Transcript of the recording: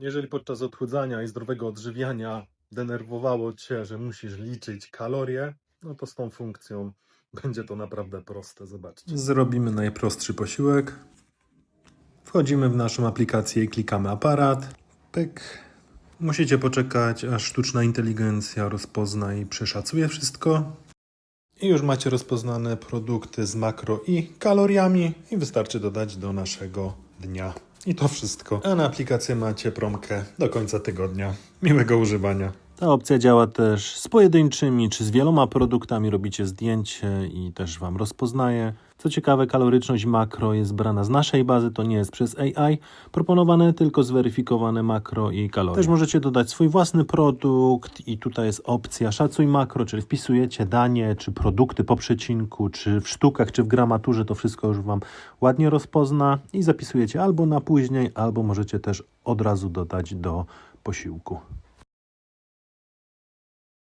Jeżeli podczas odchudzania i zdrowego odżywiania denerwowało Cię, że musisz liczyć kalorie, no to z tą funkcją będzie to naprawdę proste. Zobaczcie. Zrobimy najprostszy posiłek. Wchodzimy w naszą aplikację i klikamy aparat. Pyk. Musicie poczekać, aż sztuczna inteligencja rozpozna i przeszacuje wszystko. I już macie rozpoznane produkty z makro i kaloriami i wystarczy dodać do naszego dnia. I to wszystko. A na aplikację macie promkę do końca tygodnia. Miłego używania. Ta opcja działa też z pojedynczymi czy z wieloma produktami. Robicie zdjęcie i też Wam rozpoznaje. Co ciekawe, kaloryczność makro jest brana z naszej bazy, to nie jest przez AI proponowane, tylko zweryfikowane makro i kalorie. Też możecie dodać swój własny produkt i tutaj jest opcja szacuj makro, czyli wpisujecie danie czy produkty po przecinku, czy w sztukach, czy w gramaturze, to wszystko już Wam ładnie rozpozna i zapisujecie albo na później, albo możecie też od razu dodać do posiłku.